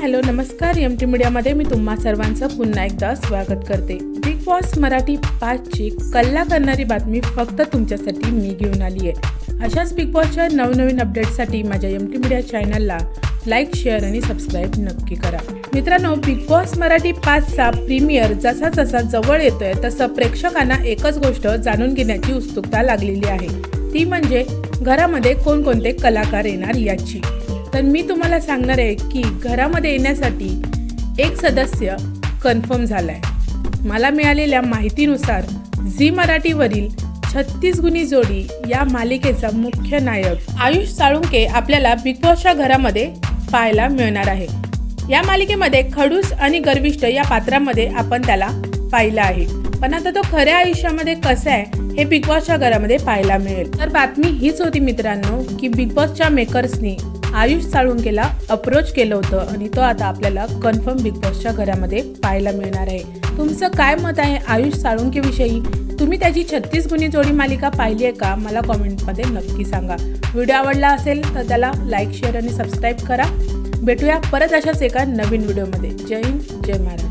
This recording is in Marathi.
हॅलो नमस्कार. एम टी मीडियामध्ये मी तुम्हा सर्वांचं पुन्हा एकदा स्वागत करते. बिग बॉस मराठी पाचची कल्ला करणारी बातमी फक्त तुमच्यासाठी मी घेऊन आली आहे. अशाच बिग बॉसच्या नवनवीन अपडेट्ससाठी माझ्या एम टी मीडिया चॅनलला लाईक शेअर आणि सबस्क्राईब नक्की करा. मित्रांनो बिग बॉस मराठी पाचचा प्रीमियर जसा जसा जवळ येतोय तसं प्रेक्षकांना एकच गोष्ट जाणून घेण्याची उत्सुकता लागलेली आहे. ती म्हणजे घरामध्ये कोणकोणते कलाकार येणार याची. तर मी तुम्हाला सांगणार आहे की घरामध्ये येण्यासाठी एक सदस्य कन्फर्म झाला आहे मला मिळालेल्या माहितीनुसार झी मराठीवरील छत्तीस गुणी जोडी या मालिकेचा मुख्य नायक आयुष साळुंके आपल्याला बिग बॉसच्या घरामध्ये पाहायला मिळणार आहे. या मालिकेमध्ये खडूस आणि गर्विष्ठ या पात्रामध्ये आपण त्याला पाहिलं आहे. पण आता तो खऱ्या आयुष्यामध्ये कसा आहे हे बिग बॉसच्या घरामध्ये पाहायला मिळेल. तर बातमी हीच होती मित्रांनो की बिग बॉसच्या मेकर्सनी आयुष साळुंकेला अप्रोच केलं होतं आणि तो आता आपल्याला कन्फर्म बिग बॉसच्या घरामध्ये पाहायला मिळणार आहे. तुमचं काय मत आहे आयुष साळुंकेविषयी? तुम्ही त्याची छत्तीस गुणी जोडी मालिका पाहिली आहे का? मला कॉमेंटमध्ये नक्की सांगा. व्हिडिओ आवडला असेल तर त्याला लाईक शेअर आणि सबस्क्राईब करा. भेटूया परत अशाच एका नवीन व्हिडिओमध्ये. जय हिंद जय महाराज